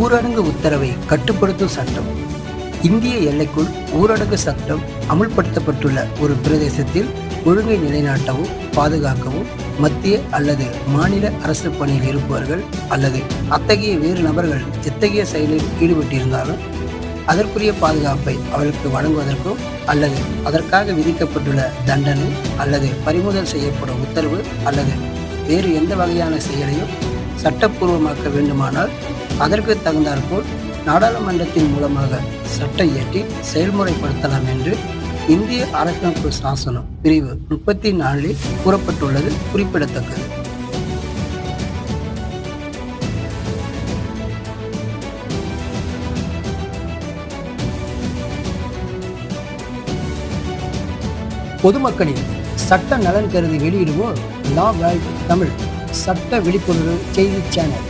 ஊரடங்கு உத்தரவை கட்டுப்படுத்தும் சட்டம். இந்திய எல்லைக்குள் ஊரடங்கு சட்டம் அமுல்படுத்தப்பட்டுள்ள ஒரு பிரதேசத்தில் ஒழுங்கை நிலைநாட்டவும் பாதுகாக்கவும் மத்திய அல்லது மாநில அரசு பணியில் இருப்பவர்கள் அல்லது அத்தகைய வேறு நபர்கள் எத்தகைய செயலில் ஈடுபட்டிருந்தாலும் அதற்குரிய பாதுகாப்பை அவர்களுக்கு வழங்குவதற்கும் அல்லது அதற்காக விதிக்கப்பட்டுள்ள தண்டனை அல்லது பறிமுதல் செய்யப்படும் உத்தரவு அல்லது வேறு எந்த வகையான செயலையும் சட்டப்பூர்வமாக்க வேண்டுமானால் அதற்கு தகுந்தாற்போல் நாடாளுமன்றத்தின் மூலமாக சட்டம் இயற்றி செயல்முறைப்படுத்தலாம் என்று இந்திய அரசமைப்பு சாசனம் பிரிவு முப்பத்தி நாலில் கூறப்பட்டுள்ளது குறிப்பிடத்தக்கது. பொதுமக்களின் சட்ட நலன் கருதி வெளியிடுவோர் லா வேர்ல்ட் தமிழ் சட்ட விழிப்புணர்வு செய்தி சேனல்.